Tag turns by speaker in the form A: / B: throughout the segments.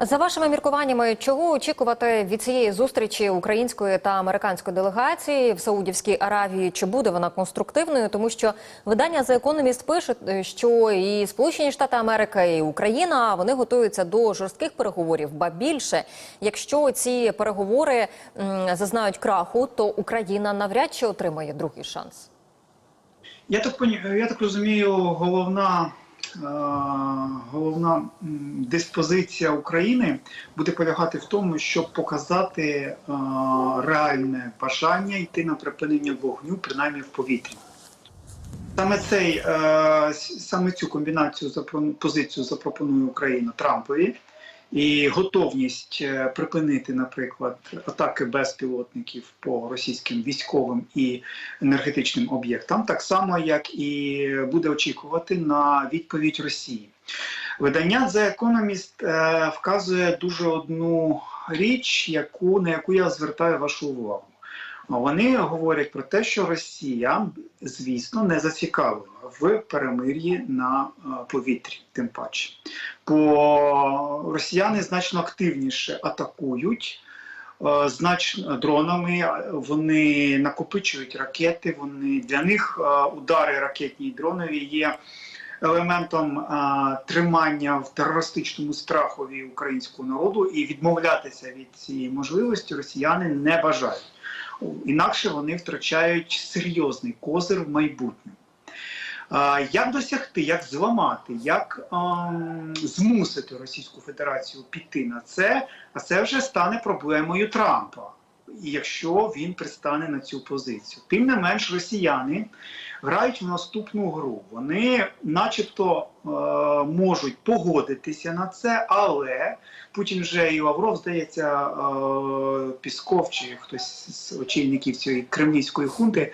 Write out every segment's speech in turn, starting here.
A: За вашими міркуваннями, чого очікувати від цієї зустрічі української та американської делегації в Саудівській Аравії? Чи буде вона конструктивною? Тому що видання The Economist пише, що і Сполучені Штати Америки, і Україна вони готуються до жорстких переговорів. Ба більше, якщо ці переговори зазнають краху, то Україна навряд чи отримає другий шанс.
B: Я так я так розумію, головна, головна диспозиція України буде полягати в тому, щоб показати е, реальне бажання йти на припинення вогню, принаймні в повітрі. Саме цей е, саме цю комбінацію позицію запропонує Україна Трампові. І готовність е, припинити, наприклад, атаки безпілотників по російським військовим і енергетичним об'єктам, так само як і буде очікувати на відповідь Росії. Видання The Economist е, вказує дуже одну річ, яку на яку я звертаю вашу увагу. Вони говорять про те, що Росія, звісно, не зацікавлена в перемир'ї на е, повітрі, тим паче. Бо росіяни значно активніше атакують. е, Значно дронами е, вони накопичують ракети. Вони для них удари ракетні і дронові є елементом тримання в терористичному страхові українського народу, і відмовлятися від цієї можливості росіяни не бажають. Інакше вони втрачають серйозний козир в майбутньому. Як досягти, як зламати, як ем, змусити Російську Федерацію піти на це, а це вже стане проблемою Трампа, якщо він пристане на цю позицію. Тим не менш, росіяни грають в наступну гру. Вони, начебто, е, можуть погодитися на це, але Путін вже і Лавров, здається, е, Пісков чи хтось з очільників цієї кремлівської хунти,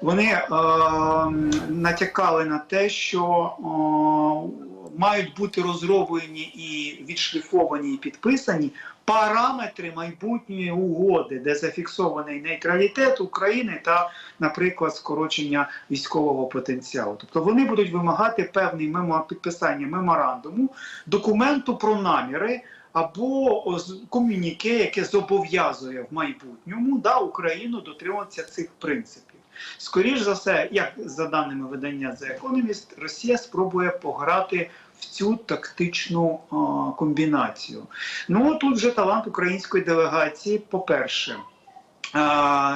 B: вони е, натякали на те, що е, мають бути розроблені і відшліфовані і підписані параметри майбутньої угоди, де зафіксований нейтралітет України та, наприклад, скорочення військового потенціалу. Тобто вони будуть вимагати певний мемо підписання меморандуму, документу про наміри. Або комюніке, яке зобов'язує в майбутньому да, Україну дотримуватися цих принципів. Скоріш за все, як за даними видання The Economist, Росія спробує пограти в цю тактичну комбінацію. Ну тут вже талант української делегації, по-перше,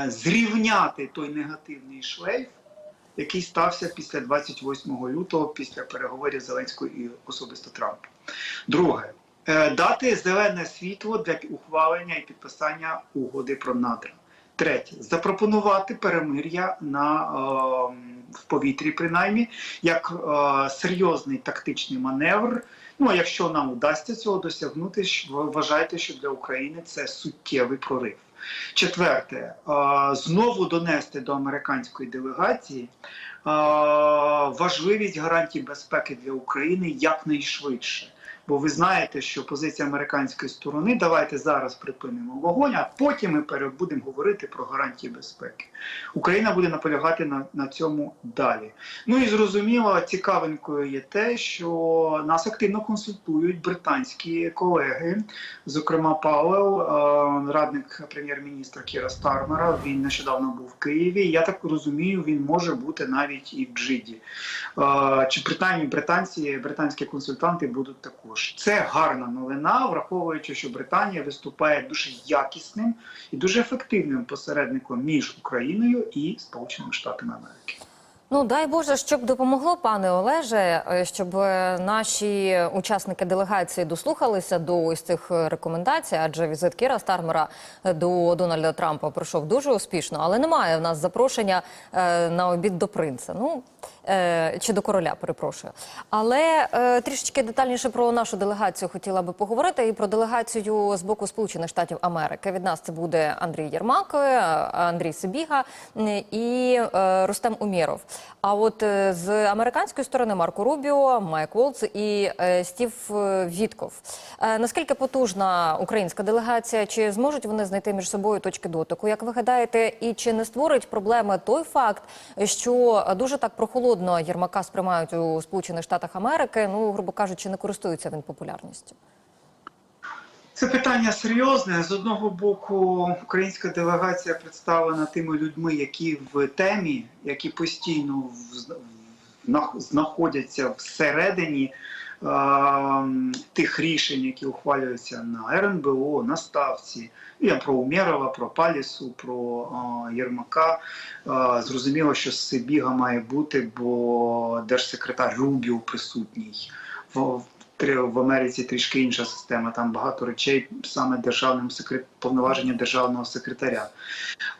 B: зрівняти той негативний шлейф, який стався після 28 лютого, після переговорів Зеленського і особисто Трампа. Друге, е, дати зелене світло для ухвалення і підписання угоди про надра. Третє запропонувати перемир'я на е, в повітрі, принаймні, як е, серйозний тактичний маневр. Ну а якщо нам вдасться цього досягнути, вважайте, що для України це суттєвий прорив. Четверте, е, знову донести до американської делегації е, важливість гарантій безпеки для України якнайшвидше. Бо ви знаєте, що позиція американської сторони давайте зараз припинимо вогонь, а потім ми будемо говорити про гарантії безпеки. Україна буде наполягати на, на цьому далі. Ну і зрозуміло, цікавинкою є те, що нас активно консультують британські колеги, зокрема Пауел, е, радник прем'єр-міністра Кіра Стармера. Він нещодавно був в Києві. Я так розумію, він може бути навіть і в Джиді. Е, Чи британці, британські консультанти будуть також. Це гарна новина, враховуючи, що Британія виступає дуже якісним і дуже ефективним посередником між Україною і Сполученими Штатами Америки.
A: Ну дай Боже, щоб допомогло, пане Олеже, е, щоб е, наші учасники делегації дослухалися до ось цих рекомендацій, адже візит Кіра Стармера е, до Дональда Трампа пройшов дуже успішно, але немає в нас запрошення на обід до принца. Ну чи до короля, перепрошую. Але трішечки детальніше про нашу делегацію хотіла би поговорити і про делегацію з боку Сполучених Штатів Америки. Від нас це буде Андрій Єрмак, Андрій Сибіга і Рустем Умєров. А от е, з американської сторони Марко Рубіо, Майк Волц і е, Стів е, Вітков. Наскільки потужна українська делегація? Чи зможуть вони знайти між собою точки дотику? Як ви гадаєте, і чи не створить проблеми той факт, що дуже так прохолодно Єрмака сприймають у Сполучених Штатах Америки? Ну, грубо кажучи, не користується він популярністю?
B: Це питання серйозне. З одного боку, українська делегація представлена тими людьми, які в темі, які постійно знаходяться всередині е, тих рішень, які ухвалюються на РНБО, на ставці. Я про Умєрова, про Палісу, про е, Єрмака. Е, зрозуміло, що Сибіга має бути, бо держсекретар Рубіо присутній. В Америці трішки інша система. Там багато речей саме державним секрет... повноваження державного секретаря.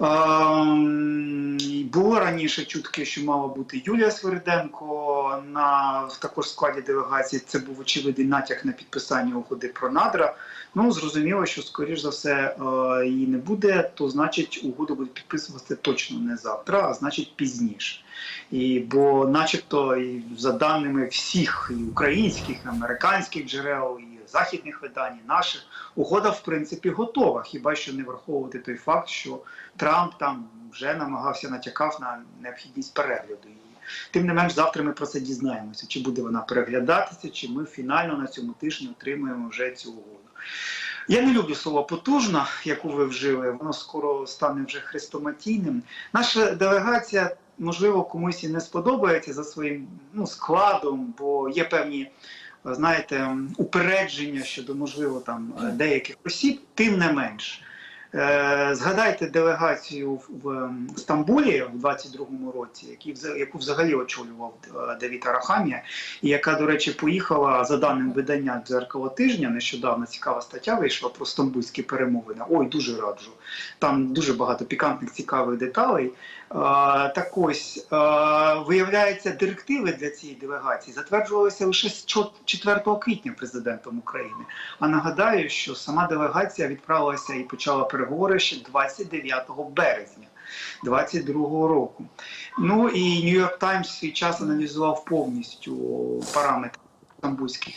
B: Ем, було раніше чутки, що мала бути Юлія Свериденко на в також складі делегації. Це був очевидний натяк на підписання угоди про надра. Ну зрозуміло, що скоріш за все е, її не буде. То значить, угоду буде підписувати точно не завтра, а значить пізніше. І бо, начебто, і за даними всіх і українських, і американських джерел, і західних видань, і наших, угода в принципі готова. Хіба що не враховувати той факт, що Трамп там вже намагався натякав на необхідність перегляду. Тим не менш, завтра ми про це дізнаємося, чи буде вона переглядатися, чи ми фінально на цьому тижні отримаємо вже цю угоду. Я не люблю слово потужна, яку ви вжили, воно скоро стане вже хрестоматійним. Наша делегація, можливо, комусь і не сподобається за своїм ну, складом, бо є певні, знаєте, упередження щодо, можливо, там деяких осіб, тим не менш. Е, Згадайте делегацію в- в Стамбулі в 22-му році, яку взагалі очолював е, Давід Арахамія, і яка, до речі, поїхала за даним видання дзеркало тижня. Нещодавно цікава стаття вийшла про стамбульські перемовини. Ой, дуже раджу. Там дуже багато пікантних цікавих деталей. Е, Так ось е, виявляється, директиви для цієї делегації затверджувалися лише з 4 квітня президентом України. А нагадаю, що сама делегація відправилася і почала переговори ще 29 березня 2022 року. Ну і Нью-Йорк Таймс свій час аналізував повністю параметри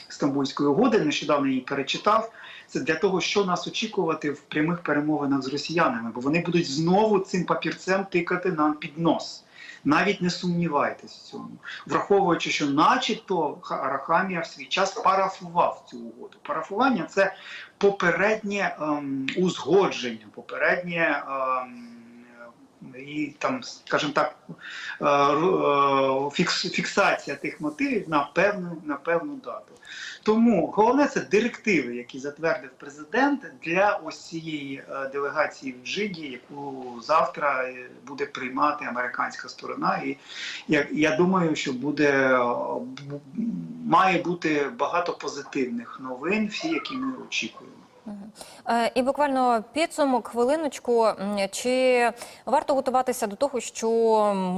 B: стамбульської угоди. Нещодавно її перечитав. Це для того, що нас очікувати в прямих перемовинах з росіянами, бо вони будуть знову цим папірцем тикати нам під нос. Навіть не сумнівайтесь в цьому, враховуючи, що, начебто, Ха- Арахамія в свій час парафував цю угоду. Парафування це попереднє ем, узгодження, попереднє ем, і там, скажімо так, е, е, фікс, фіксація тих мотивів на певну, на певну дату. Тому головне це директиви, які затвердив президент для ось цієї е, делегації в Джиді, яку завтра буде приймати американська сторона. І я, я думаю, що буде має бути багато позитивних новин, всі, які ми очікуємо.
A: Е, І буквально підсумок, хвилиночку. Чи варто готуватися до того, що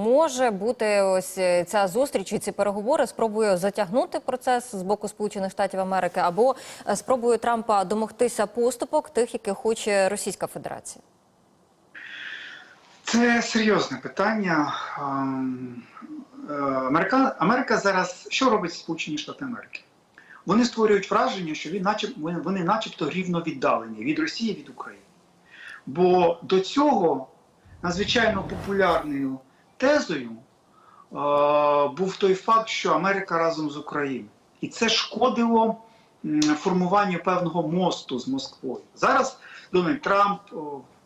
A: може бути ось е, ця зустріч і ці переговори спробує затягнути процес з боку Сполучених Штатів Америки, або е, спробує Трампа домогтися поступок тих, яких хоче Російська Федерація?
B: Це серйозне питання. Америка, Америка зараз що робить Сполучені Штати Америки? Вони створюють враження, що він начеб, вони, начебто рівно віддалені від Росії від України. Бо до цього надзвичайно популярною тезою е, був той факт, що Америка разом з Україною. І це шкодило формуванню певного мосту з Москвою. Зараз Дональд Трамп,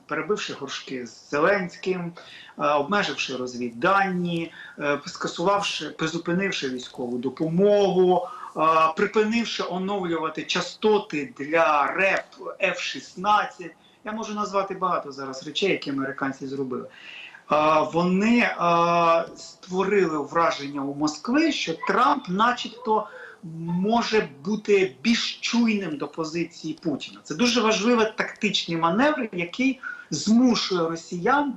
B: перебивши горшки з Зеленським, е, обмеживши розвіддані, е, скасувавши, призупинивши військову допомогу, припинивши оновлювати частоти для РЕП F-16. Я можу назвати багато зараз речей, які американці зробили. Вони створили враження у Москви, що Трамп, начебто, може бути більш чуйним до позиції Путіна. Це дуже важливий тактичний маневр, який змушує росіян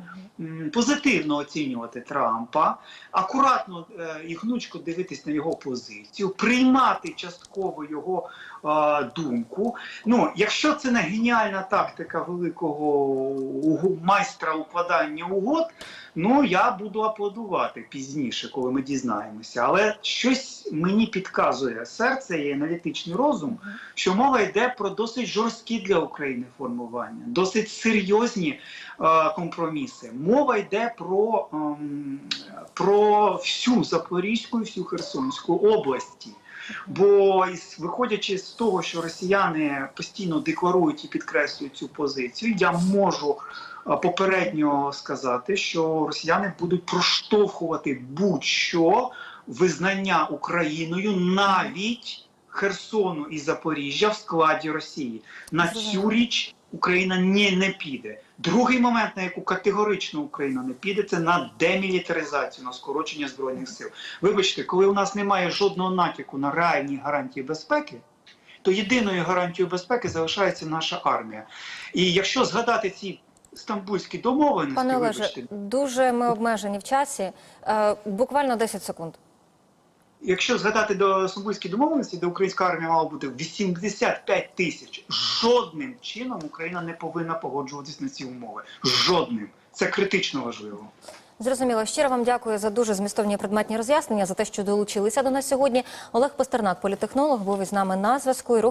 B: позитивно оцінювати Трампа, акуратно е, і гнучко дивитись на його позицію, приймати частково його е, думку. Ну, якщо це не геніальна тактика великого майстра укладання угод, ну я буду аплодувати пізніше, коли ми дізнаємося. Але щось мені підказує серце і аналітичний розум, що мова йде про досить жорсткі для України формування, досить серйозні е, компроміси. Мова йде про, ем, про всю Запорізьку і всю Херсонську області. Бо виходячи з того, що росіяни постійно декларують і підкреслюють цю позицію, я можу попередньо сказати, що росіяни будуть проштовхувати будь-що визнання Україною навіть Херсону і Запоріжжя в складі Росії. На цю річ Україна ні не піде. Другий момент, на яку категорично Україна не піде, це на демілітаризацію, на скорочення збройних сил. Вибачте, коли у нас немає жодного натяку на реальні гарантії безпеки, то єдиною гарантією безпеки залишається наша армія. І якщо згадати ці стамбульські домовленості,
A: Пане Олеже,
B: вибачте,
A: дуже ми обмежені в часі. Е, буквально 10 секунд.
B: Якщо згадати до Сумбульській домовленості, де українська армія мала бути 85 тисяч, жодним чином Україна не повинна погоджуватись на ці умови. Жодним. Це критично важливо.
A: Зрозуміло. Щиро вам дякую за дуже змістовні предметні роз'яснення, за те, що долучилися до нас сьогодні. Олег Пастернак, політехнолог, був із нами на зв'язку.